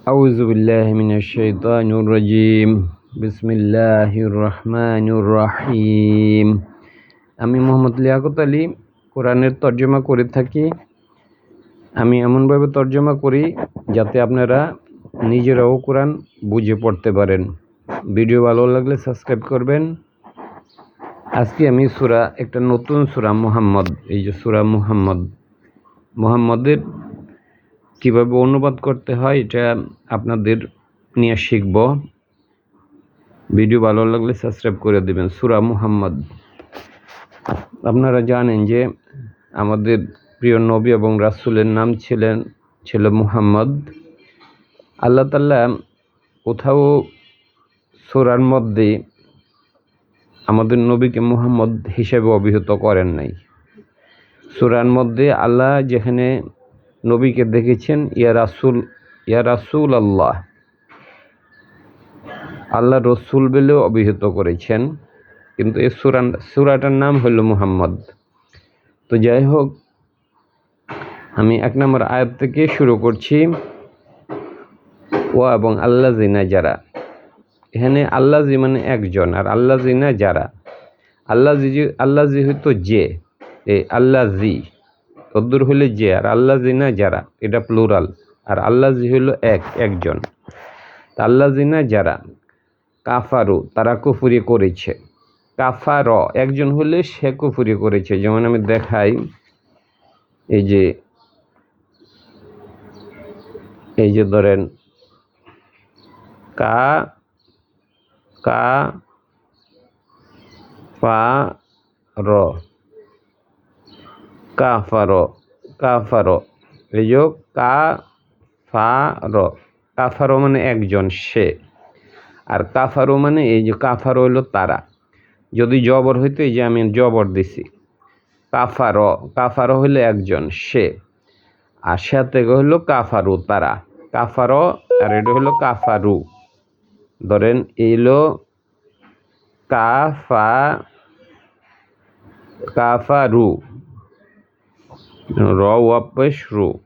أعوذ بالله من الشيطان الرجيم بسم الله الرحمن الرحيم আমি মোহাম্মদ লিয়াকত আলী কোরআনের তর্জমা করে থাকি আমি এমনভাবে তর্জমা করি যাতে আপনারা নিজেরাও কোরআন বুঝে পড়তে পারেন ভিডিও ভালো লাগলে সাবস্ক্রাইব করবেন আজকে আমি সুরা একটা নতুন সুরা মুহাম্মদ এই যে সুরা মুহাম্মদ মুহাম্মদের কীভাবে অনুবাদ করতে হয়, এটা আপনাদের নিয়ে শিখব। ভিডিও ভালো লাগলে সাবস্ক্রাইব করে দেবেন, সুরা মুহাম্মদ। আপনারা জানেন যে আমাদের প্রিয় নবী এবং রাসুলের নাম ছিলেন, ছিল মুহাম্মদ। আল্লাহ তাল্লাহ কোথাও সুরার মধ্যে আমাদের নবীকে মুহাম্মদ হিসেবে অভিহিত করেন নাই। সুরার মধ্যে আল্লাহ যেখানে নবীকে দেখেছেন, ইয়া রাসুল ইয়া রাসুল আল্লাহ আল্লাহ রসুল বলেও অভিহিত করেছেন, কিন্তু এই সুরান, সুরাটার নাম হল মুহাম্মদ। তো যাই হোক, আমি এক নম্বর আয়াত থেকে শুরু করছি। ও এবং আল্লাহ জিনা যারা, এখানে আল্লাহ জি মানে একজন আর আল্লাহ জিনা যারা। আল্লাহ জি আল্লাহ জি হয়তো যে, এই আল্লাহ জি তদ্দুর হলে যে আর আল্লাহ জিনা যারা, এটা প্লুরাল আর আল্লাহ জি হলো এক, একজন। আল্লাহ জিনা যারা, কাফারু, তারা কুফুরি করেছে। কাফার, একজন হলে সে কুফুরি করেছে। যেমন আমি দেখাই, এই যে এই যে ধরেন, কা কা পা র। কাফারো কাফারো। এই যে কা ফা কাফারো মানে একজন সে। আর কাফারো মানে এই যে কাফারো হইল তারা। যদি জবর হইতো, এই যে আমি জবর দিছি। কাফারো কাফারো হইল একজন সে। আর সে থেকে হইল কাফারু, তারা। কাফারো, আর এটা হলো কাফারু। ধরেন এইলো কাফা কাফারু। র ওয়াপেশ রু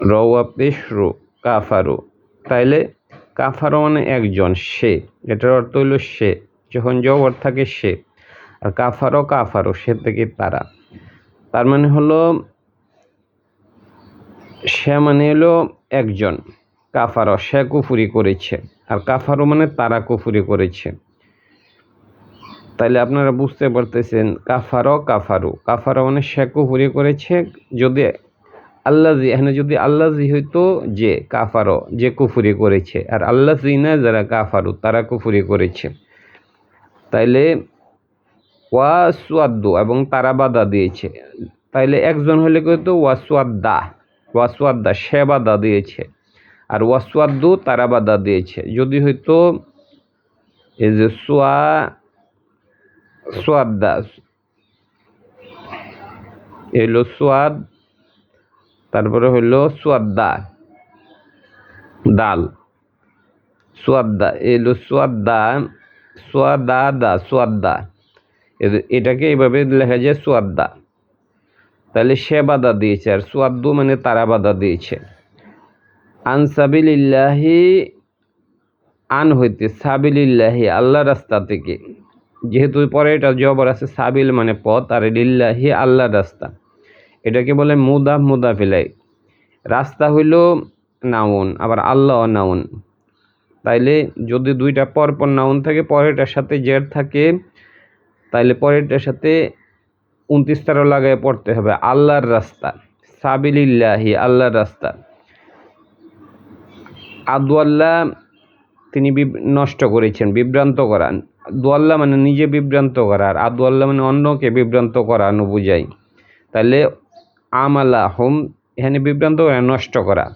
র ওয়াপেশ কাফারু। তাইলে কাফারো মানে একজন, সে। এটার অর্থ হইল সে। যখন জবর থাকে সে। আর কাফারো কাফারো, সে থেকে তারা। তার মানে হলো, সে মানে হলো একজন। কাফারো, সে কুফুরি করেছে। আর কাফারো মানে তারা কুফুরি করেছে। তাইলে আপনারা বুঝতে পারতেছেন, কাফারও কাফারু। কাফারও মানে সে কুফুরি করেছে যদি আল্লাজি এখানে যদি আল্লাজি হইতো যে কাফারও, যে কুফুরি করেছে। আর আল্লাহ না যারা কাফারু, তারা কুফুরি করেছে। তাইলে ওয়া সুয়াদ্দু এবং তারা বাধা দিয়েছে। তাইলে একজন হলে কিন্তু ওয়াসুয়াদ্দা ওয়াসুয়াদ্দা সে বাধা দিয়েছে। আর ওয়াসুয়াদ্দু তারা বাধা দিয়েছে। যদি হয়তো এই যে সোয়া সোয়াদ্দা এলো সোয়াদ, তারপরে হইল সোয়াদ্দা দাল সোয়াদ্দা এলো সোয়াদ্দা সোয়াদা দা সোয়াদ্দা এটাকে এইভাবে লেখা যায় সোয়াদ্দা তাহলে সে বাধা দিয়েছে, আর সোয়াদ্দু মানে তারা বাধা দিয়েছে। আনসাবিল্লাহি আন হইতে সাবিলিল্লাহি, আল্লাহ রাস্তা থেকে। যেহেতু পরে এটা জবর আছে সাবিল মানে পথ, আর লিল্লাহি আল্লাহ রাস্তা। এটাকে বলে মুদা মুদা ফেলাই। রাস্তা হইল নাউন, আবার আল্লাহ নাউন। তাইলে যদি দুইটা পরপর নাউন থাকে, পরেরটার সাথে জের থাকে, তাইলে পরেরটার সাথে উনত্রিশ তারও লাগায় পড়তে হবে। আল্লাহর রাস্তা, সাবিলিল্লাহি আল্লাহর রাস্তা। আদু আল্লাহ তিনি নষ্ট করেছেন, বিভ্রান্ত করান। দোয়াল্লা মানে নিজে বিভ্রান্ত করা আর আদুয়াল্লাহ মানে অন্যকে বিভ্রান্ত করানো বুঝাই তাহলে আমালা হোম, এখানে বিভ্রান্ত করা, নষ্ট করা।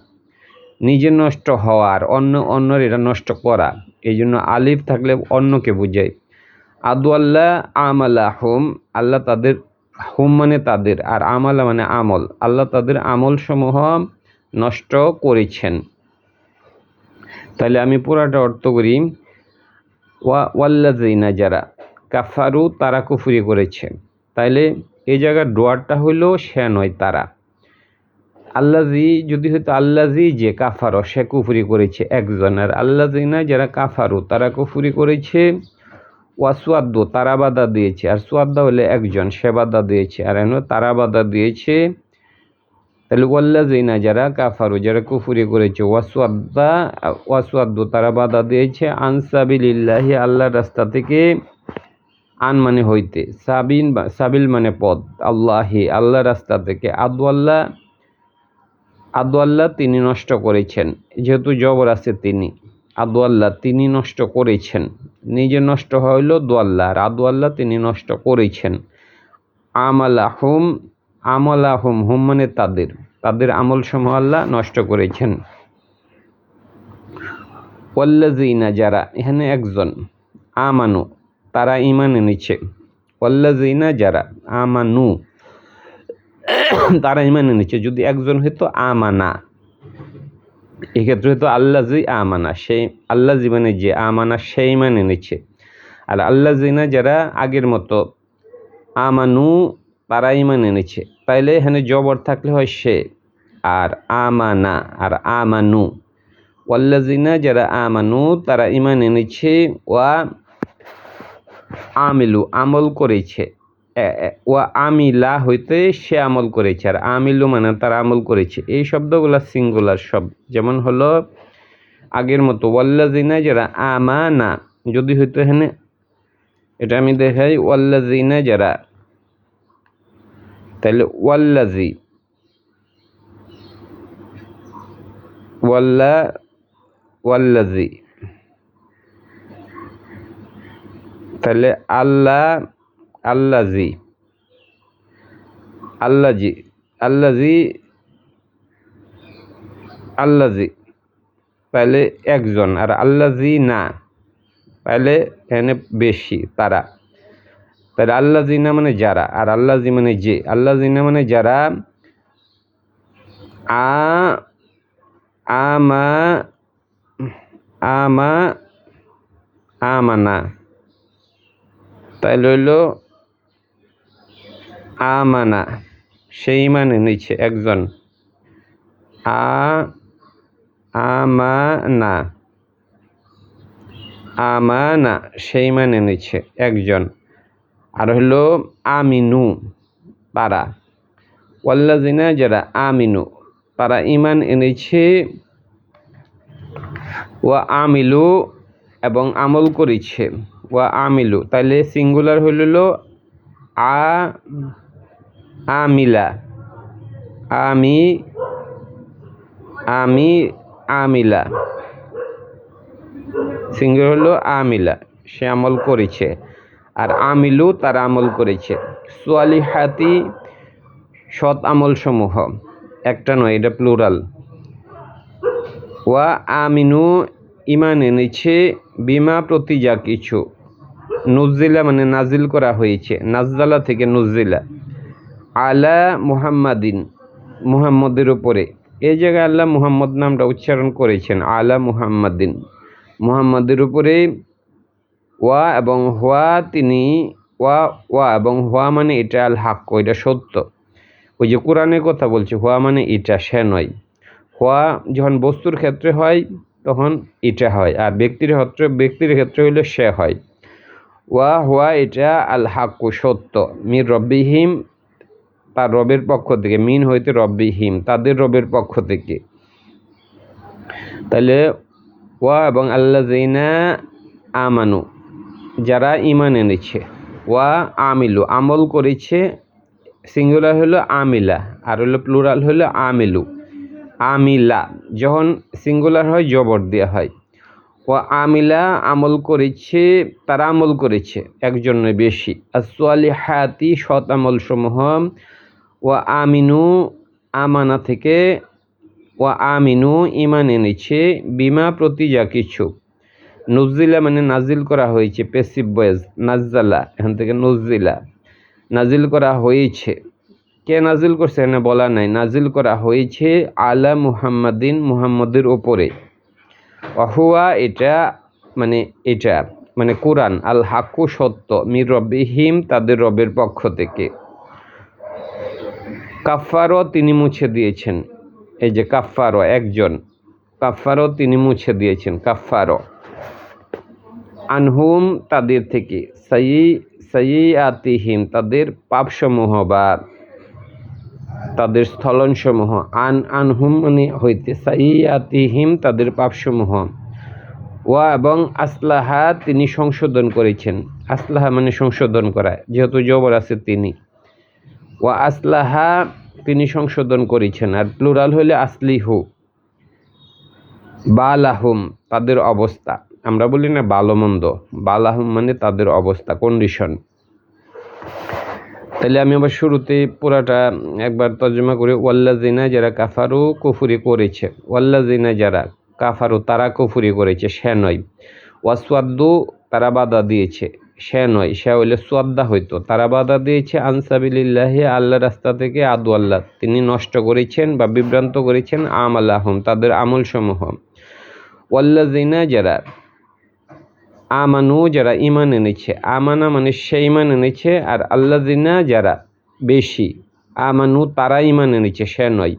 নিজে নষ্ট হওয়ার, অন্য, অন্যর এটা নষ্ট করা। এই জন্য আলিফ থাকলে অন্যকে বুঝাই। আদুয়াল্লাহ আমালা হোম, আল্লাহ তাদের, হোম মানে তাদের, আর আমালা মানে আমল। আল্লাহ তাদের আমল সমূহ নষ্ট করেছেন। তাহলে আমি পুরাটা অর্থ করি। ওয়া ওয়াল্লাজিনা যারা কাফারু, তারা কুফুরি করেছে। তাইলে এই জায়গার ডোয়ারটা হইল সে নয় তারা। আল্লাজি যদি হয়তো আল্লাজি যে কাফারো, সে কুফুরি করেছে একজন আর আল্লাজি না যারা কাফারু, তারা কুফুরি করেছে। ওয়াসুয়াদ্দ তারা বাধা দিয়েছে। আর সুয়াদ্দা হলে একজন, সে বাধা দিয়েছে। আর এন তারা বাধা দিয়েছে। তাহলে ওয়াল্লাজি না যারা কাফারু, যারা কুফুরি করেছে ওয়াসুয়াদ্দা ওয়াসুয়াদ্দ তারা বাধা দিয়েছে আনসাবিল্লাহি আল্লাহর রাস্তা থেকে আন মানে হইতে, সাবিন বা, সাবিল মানে পদ আল্লাহি আল্লাহ রাস্তা থেকে। আদওয়াল্লাহ আদওয়াল্লাহ তিনি নষ্ট করেছেন, যেহেতু জবর আছে তিনি। আদওয়াল্লাহ তিনি নষ্ট করেছেন, নিজে নষ্ট হইল দোয়াল্লাহ আর আদওয়াল্লাহ তিনি নষ্ট করেছেন। আমালাহুম আমালাহুম, হুম মানে তাদের। তাদের আমল সমূহ আল্লাহ নষ্ট করেছেন। ওয়াল্লাজিনা যারা এখানে একজন, আমানু, তারা ইমান এনেছে। ওয়াল্লাজিনা যারা আমানু, তারা ইমান এনেছে। যদি একজন হয়তো আমানা, এক্ষেত্রে হয়তো আল্লাজি আমানা, সেই আল্লাজি মানে যে আমানা, সেই ইমান এনেছে। আর আল্লাজিনা যারা আগের মতো, আমানু তারা ইমান এনেছে তাইলে এখানে জবর থাকলে হয় সে, আর আমানা, আর আমানু। ওয়াল্লাজিনা যারা আমানু, তারা ইমান এনেছে ওয়া আমিলু, আমল করেছে। ওয়া আমিলা হইতে সে আমল করেছে, আর আমিলু মানে তারা আমল করেছে। এই শব্দগুলো সিঙ্গুলার শব্দ। যেমন হলো আগের মতো ওয়াল্লাজিনা যারা আমানা, যদি হইতো এখানে, এটা আমি দেখাই ওয়াল্লাজিনা যারা তাহলে ওয়াল্লাজি ওয়াল্লা ওয়াল্লাজি তাহলে আল্লাহ আল্লাজি আল্লাজি আল্লাজি আল্লাজি তাহলে একজন, আর আল্লাজি না। তাহলে এখানে বেশি, তারা। তাহলে আল্লাজি না মানে যারা, আর আল্লাহ জি মানে যে। আল্লাহ জিনা মানে যারা আ, আমা আমা, আমানা। তাইলে হইল আমানা, সেই মানে নিচ্ছে একজন। আ, আমানা আমানা, সেই মানে নিচ্ছে একজন। আর হলো আমিনু, তারা। ওয়াল্লাজিনা যারা আমিনু, তারা ইমান এনেছে ওয়া আমিলু এবং আমল করেছে। ওয়া আমিলু তাহলে সিঙ্গুলার হইল আ, আমিলা। আমি আমি আমিলা। সিঙ্গুলার হলো আমিলা, সে আমল করেছে। আর আমিলু তারা আমল করেছে। সোয়ালিহাতি সৎ আমল সমূহ একটা নয়, এটা প্লুরাল ওয়া আমিনু ইমান এনেছে বিমা প্রতি যা কিছু। নুজিলা মানে নাজিল করা হয়েছে নাজদালা থেকে নুজিলা। আলা মুহাম্মাদিন, মুহাম্মদের উপরে। এই জায়গায় আল্লাহ মুহাম্মদ নামটা উচ্চারণ করেছেন, আলা মুহাম্মাদিন। মুহাম্মদের উপরে ওয়া এবং হোয়া তিনি, ওয়া ওয়া এবং হোয়া মানে এটা আল হাক্ক এটা সত্য। ওই যে কোরআনের কথা বলছে, হোয়া মানে এটা সে নয়। হওয়া যখন বস্তুর ক্ষেত্রে হয়, তখন এটা হয়। আর ব্যক্তির ক্ষেত্রে ব্যক্তির ক্ষেত্রে হইলে সে হয়। ওয়া, হোয়া এটা আল হাক্কু সত্য। মির রব্বিহিম, তার রবের পক্ষ থেকে। মিন হইতে রব্বিহিম, তাদের রবের পক্ষ থেকে। তাহলে ওয়া এবং আল্লাহ জিনা আমানু যারা ইমান এনেছে। ওয়া আমিলু, আমল করেছে, সিঙ্গুলার হলো আমিলা, আর হলো প্লুরাল হলো আমিলু, আমিলা, যখন সিঙ্গুলার হয়, জবর দেওয়া হয়। ও আমিলা আমল করেছে, তারা আমল করেছে একজনের বেশি। আসোয়ালি হায়াতি সৎ আমল সমূহ ও আমিনু আমানা থেকে ও আমিনু ইমান এনেছে, বিমা প্রতি যা কিছু। নজিলা মানে নাজিল করা হয়েছে পেসিভ বয়েজ নাজ্জালা, এখান থেকে নজিলা। নাজিল করা হয়েছে। কে নাজিল করছে এখানে বলা নাই। নাজিল করা হয়েছে আলা মুহাম্মাদিন, মুহাম্মদের ওপরে অহুয়া এটা মানে এটা মানে কোরআন আল হাকু সত্য, মির রব্বিহিম তাদের রবের পক্ষ থেকে। কাফারও তিনি মুছে দিয়েছেন। এই যে কাফারো একজন। কাফারও তিনি মুছে দিয়েছেন কাফারো আনহুম তাদের থেকে সাই সাই আতিহিম তাদের পাপসমূহ বা তাদের স্থলনসমূহ, আন, আনহুম মানে হইতে সাই আতিহিম তাদের পাপসমূহ। ওয়া এবং আসলাহা তিনি সংশোধন করেছেন। আসলাহা মানে সংশোধন করা, যেহেতু জবর আছে তিনি। ওয়া আসলাহা তিনি সংশোধন করেছেন, আর প্লুরাল হলে আসলিহু, বালাহুম তাদের অবস্থা। আমরা বলি না ভালো মন্দ বালাহুম মানে তাদের অবস্থা কন্ডিশন তাহলে আমি আবার শুরুতে পুরাটা একবার তর্জমা করি ওয়াল্লাজিনা যারা কাফারু, কুফুরি করেছে। ওয়াল্লাজিনা যারা কাফারু, তারা কুফুরি করেছে, সে নয়। ওয়াসওয়াদ্দু তারা বাধা দিয়েছে, সে নয়। সে হইলে সোয়াদ্দা হইতো। তারা বাধা দিয়েছে আনসাবিল্লাহি আল্লাহ রাস্তা থেকে আদু আল্লাহ। তিনি নষ্ট করেছেন বা বিভ্রান্ত করেছেন আম আল্লাহম তাদের আমল সমূহ ওয়াল্লাজিনা যারা আমানু যারা ইমান এনেছে, আমানা মানে সে ইমান এনেছে আর আল্লাজিনা যারা বেশি, আমানু তারা ইমান এনেছে, সে নয়।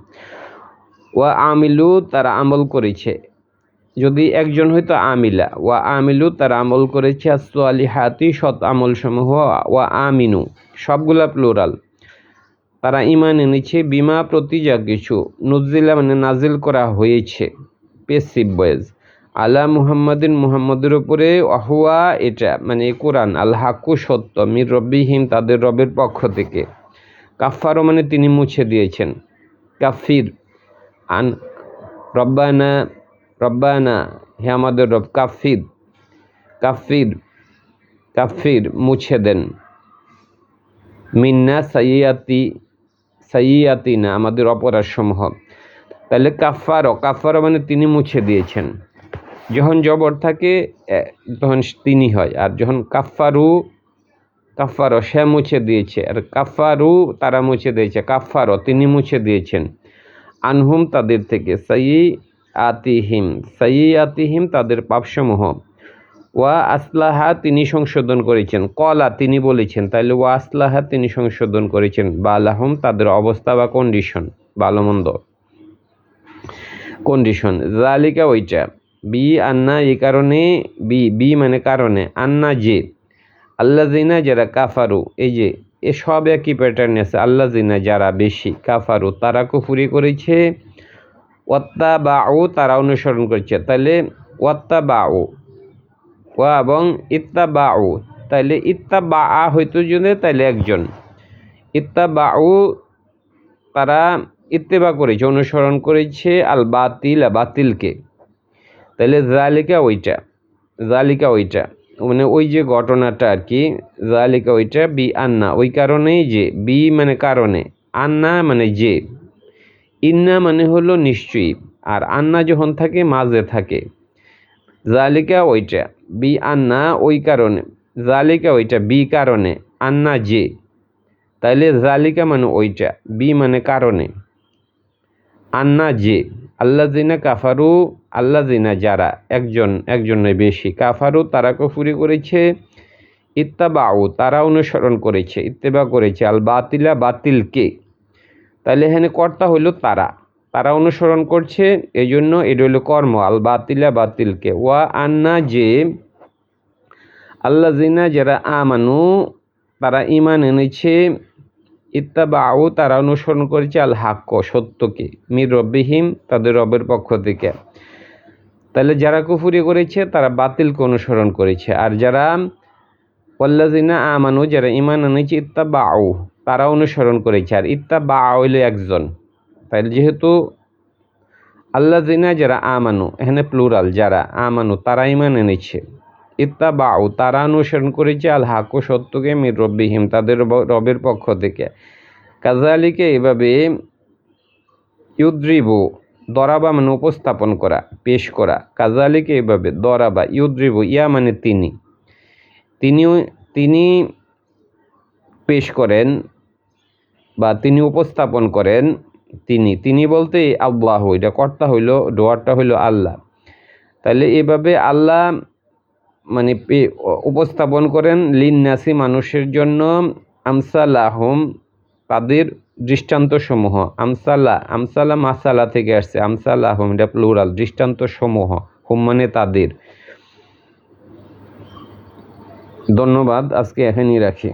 ওয়া আমিলু তারা আমল করেছে। যদি একজন হয়তো আমিলা, ওয়া আমিলু তারা আমল করেছে আলী হাতি সৎ আমল সমূহ ওয়া আমিনু, সবগুলা প্লোরাল। তারা ইমান এনেছে বিমা প্রতি যা কিছু, নজিলা মানে নাজিল করা হয়েছে পেসিভ বয়েজ আলা মুহাম্মাদিন মুহাম্মদের উপরে অহুয়া এটা মানে কোরআন আল হাকু সত্য, মির রব্বিহিম তাদের রবের পক্ষ থেকে। কাফারও মানে তিনি মুছে দিয়েছেন। কাফির, আন, রব্বানা রব্বানা, হে আমাদের রব, কাফির কাফির কাফির মুছে দেন। মিন্না সাইয়াতি সাইয়াতি না আমাদের অপরাধ সমূহ তাহলে কাফারও কাফারও মানে তিনি মুছে দিয়েছেন। যখন জবর থাকে তখন তিনি হয়। আর যখন কাফারু কাফারও সে মুছে দিয়েছে। আর কাফারু তারা মুছে দিয়েছে। কাফারও তিনি মুছে দিয়েছেন। আনহুম তাদের থেকে সাই আতিহিম সাই আতিহিম তাদের পাপসমূহ। ওয়া আসলাহা, তিনি সংশোধন করেছেন। কলা, তিনি বলেছেন। তাইলে ওয়া আসলাহা, তিনি সংশোধন করেছেন। বা আলাহম তাদের অবস্থা বা কন্ডিশন ভালো মন্দ। কন্ডিশন জালিকা ওইটা। বি আন্না এই কারণে বি বি মানে কারণে আন্না যে আল্লাহ জিনা যারা কাফারু এই যে, এ সব একই প্যাটার্ন আছে আল্লাহ জিনা যারা বেশি কাফারু তারা কুফুরি করেছে ওয়াত্তা বা ও তারা অনুসরণ করেছে, তাহলে ওয়াত্তা বা ও ওয়া, এবং ইত্তা বা ও তাইলে ইত্তা বা আ হইতো জন্য তাইলে একজন ইত্তা বা ও তারা ইত্তেবা করেছে, অনুসরণ করেছে আল বাতিল বাতিলকে। তাহলে জালিকা ওইটা জালিকা ওইটা। মানে ওই যে ঘটনাটা আর কি জালিকা ওইটা, বি আন্না। ওই কারণেই যে, বি মানে কারণে, আন্না মানে যে। ইন্না মানে হলো নিশ্চয়ই, আর আন্না যখন থাকে, মাঝে থাকে। জালিকা ওইটা, বি আন্না ওই কারণে জালিকা ওইটা, বি কারণে, আন্না যে। তাইলে জালিকা মানে ওইটা, বি মানে কারণে। আন্না যে আল্লাহ জিনা কাফারু আল্লাহ জিনা যারা একজন একজন নয় বেশি কাফারু, তারা কফুরি করেছে, ইত্তাবাউ, তারা অনুসরণ করেছে, ইত্তেবা করেছে, আল বাতিলা বাতিলকে তাহলে এখানে কর্তা হইল তারা। তারা অনুসরণ করছে এই জন্য এটা হইল কর্ম, আল বাতিলা বাতিলকে ওয়া আন্না যে আল্লাহ জিনা যারা আমানু, তারা ইমান এনেছে, ইত্তাবাউ, তারা অনুসরণ করেছে, আল হাক্ক সত্যকে মির রব্বিহিম, তাদের রবের পক্ষ থেকে। তাহলে যারা কুফুরি করেছে, তারা বাতিলকে অনুসরণ করেছে। আর যারা পল্লাজিনা আমানু, যারা ইমান এনেছে, ইত্তাবাউ, তারা অনুসরণ করেছে। আর ইত্তাবা হইল একজন। তাইলে যেহেতু আল্লাহ জিনা যারা আমানু, এখানে প্লুরাল, যারা আমানু, তারা ইমান এনেছে। ইত্তাবাউ, তারা অনুসরণ করেছে আল হাকু সত্যকে, মির রব্বিহিম, তাদের রবের পক্ষ থেকে। কাজালিকে এভাবে ইউদ্রিবু দরাবা মানে উপস্থাপন করা, পেশ করা। কাজালিকে এভাবে দরাবা, ইউদ্রিবু ইয়া মানে তিনি। তিনিও, তিনি পেশ করেন বা তিনি উপস্থাপন করেন তিনি। তিনি বলতে আল্লাহ, এটা কর্তা হইল, ডোয়ারটা হইল আল্লাহ। তাহলে এভাবে আল্লাহ মানে উপস্থাপন করেন। লিন নাসি মানুষের জন্য আমসালাহম, তাদের দৃষ্টান্তসমূহ। আমসালা আমসালা মাসালা থেকে আসছে। আমসালা হোম, এটা প্লুরাল। দৃষ্টান্তসমূহ হোম মানে তাদের। ধন্যবাদ, আজকে এখানেই রাখি।